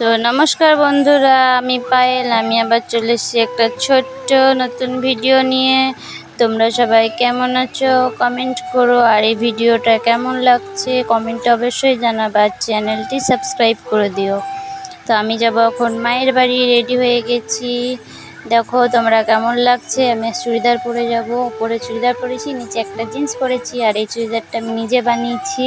তো নমস্কার বন্ধুরা, আমি পায়েল, আমি আবার চলে এসেছি একটা ছোট্ট নতুন ভিডিও নিয়ে। তোমরা সবাই কেমন আছো? কমেন্ট করো। আর এই ভিডিওটা কেমন লাগছে? কমেন্টে অবশ্যই জানাবে। চ্যানেলটি সাবস্ক্রাইব করে দিও। তো আমি যাব এখন মায়ের বাড়ি রেডি হয়ে গেছি। দেখো তোমরা কেমন লাগছে? আমি চুড়িদার পরে যাব। উপরে চুড়িদার পরেছি, নিচে একটা জিন্স পরেছি, আর এই চুড়িদারটা আমি নিজে বানিয়েছি।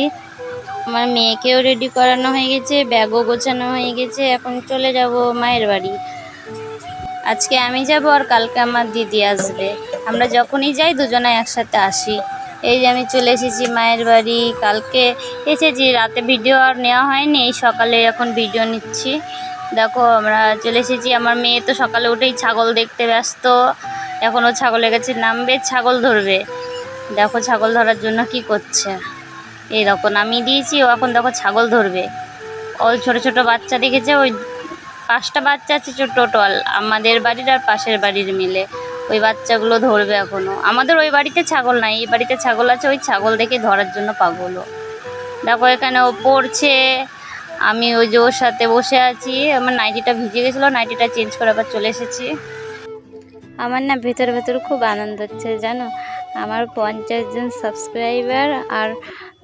আমার মেয়েকেও রেডি করানো হয়ে গেছে, ব্যাগও গোছানো হয়ে গেছে, এখন চলে যাব মায়ের বাড়ি। আজকে আমি যাব আর কালকে আমার দিদি আসবে। আমরা যখনই যাই দুজনে একসাথে আসি। এই যে আমি চলে এসেছি মায়ের বাড়ি, কালকে এসেছি, রাতে ভিডিও আর নেওয়া হয়নি, এই সকালে এখন ভিডিও নিচ্ছি। দেখো, আমরা চলে এসেছি, আমার মেয়ে তো সকালে উঠেই ছাগল দেখতে ব্যস্ত এখনও ছাগলের কাছে নামবে, ছাগল ধরবে। দেখো ছাগল ধরার জন্য কি করছে। এই দেখো, নামিয়ে দিয়েছি, ও এখন দেখো ছাগল ধরবে। ওই ছোট ছোট বাচ্চা দেখেছে, ওই পাঁচটা বাচ্চা আছে টোটাল, আমাদের বাড়ির আর পাশের বাড়ির মিলে। ওই বাচ্চাগুলো ধরবে এখনও। আমাদের ওই বাড়িতে ছাগল নাই, এই বাড়িতে ছাগল আছে, ওই ছাগল দেখে ধরার জন্য পাগল ও। দেখো, এখানে ও পড়ছে, আমি ওই যে ওর সাথে বসে আছি, আমার নাইটিটা ভিজে গেছিল, নাইটিটা চেঞ্জ করে আবার চলে এসেছি। আমার না ভেতরে ভেতরে খুব আনন্দ হচ্ছে, জানো? আমার পঞ্চাশ জন সাবস্ক্রাইবার আর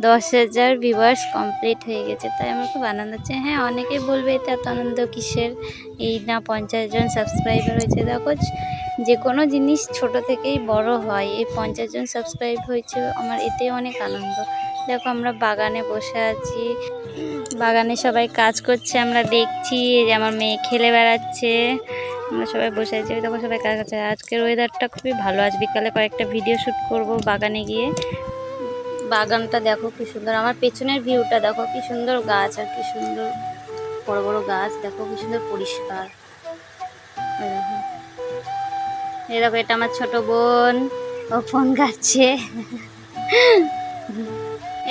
দশ হাজার ভিউয়ার্স কমপ্লিট হয়ে গেছে। তাই আমার খুব আনন্দ হচ্ছে। হ্যাঁ অনেকেই বলবে, এতে এত আনন্দ কিসের? এই না, পঞ্চাশ জন সাবস্ক্রাইবার হয়েছে। দেখো, যে কোনো জিনিস ছোট থেকেই বড় হয়। এই পঞ্চাশ জন সাবস্ক্রাইব হয়েছে, আমার এতে অনেক আনন্দ। দেখো, আমরা বাগানে বসে আছি। বাগানে সবাই কাজ করছে, আমরা দেখছি, যে আমার মেয়ে খেলে বেড়াচ্ছে। আমরা সবাই বসে আছি দেখো সবাই কাজ করছে আজকের ওয়েদারটা খুবই ভালো। আজ বিকালে কয়েকটা ভিডিও শ্যুট করব বাগানে গিয়ে। বাগানটা দেখো কি সুন্দর। আমার পেছনের ভিউটা দেখো কি সুন্দর গাছ আর কি সুন্দর বড় বড় গাছ। দেখো কি সুন্দর পরিষ্কার। দেখো। এটা আমার ছোট বোন। ও ফোন গাচ্ছে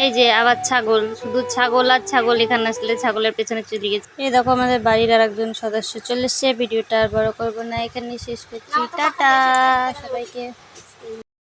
এই যে আবার ছাগল, শুধু ছাগল আর ছাগল এখানে আসলে ছাগলের পেছনে চলে গেছে। এই দেখো আমাদের বাড়ির আর একজন সদস্য চলে এসছে, ভিডিওটা আর বড় করব না এখানে শেষ করছি, টাটা, সবাইকে।